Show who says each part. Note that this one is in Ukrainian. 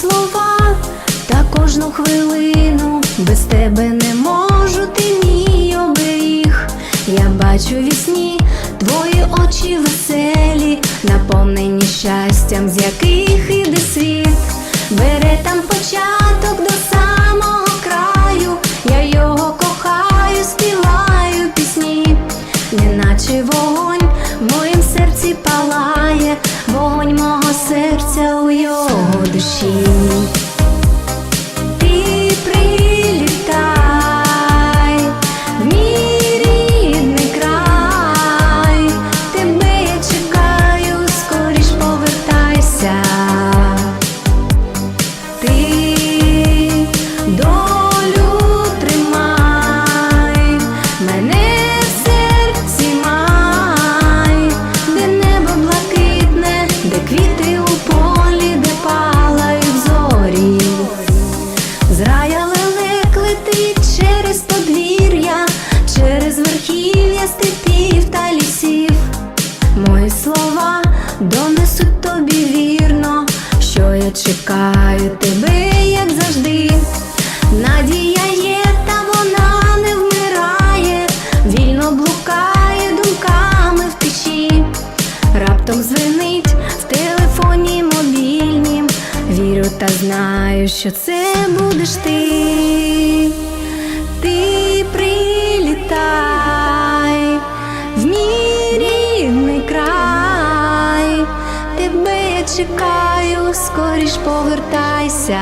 Speaker 1: слова та кожну хвилину без тебе не можу, ти мій оберіг. Я бачу вісні твої очі веселі, наповнені щастям, з яких іде світ. Бере там початок до самого краю, я його кохаю, співаю пісні, неначе вогонь серця у його душі. Летить через подвір'я, через верхів'я степів та лісів. Мої слова донесуть тобі вірно, що я чекаю тебе, як завжди. Надія є, та вона не вмирає, вільно блукає думками в печі. Раптом звенить в телефоні мобільнім. Вірю та знаю, що це будеш. Ти чекаю, скоріш повертайся.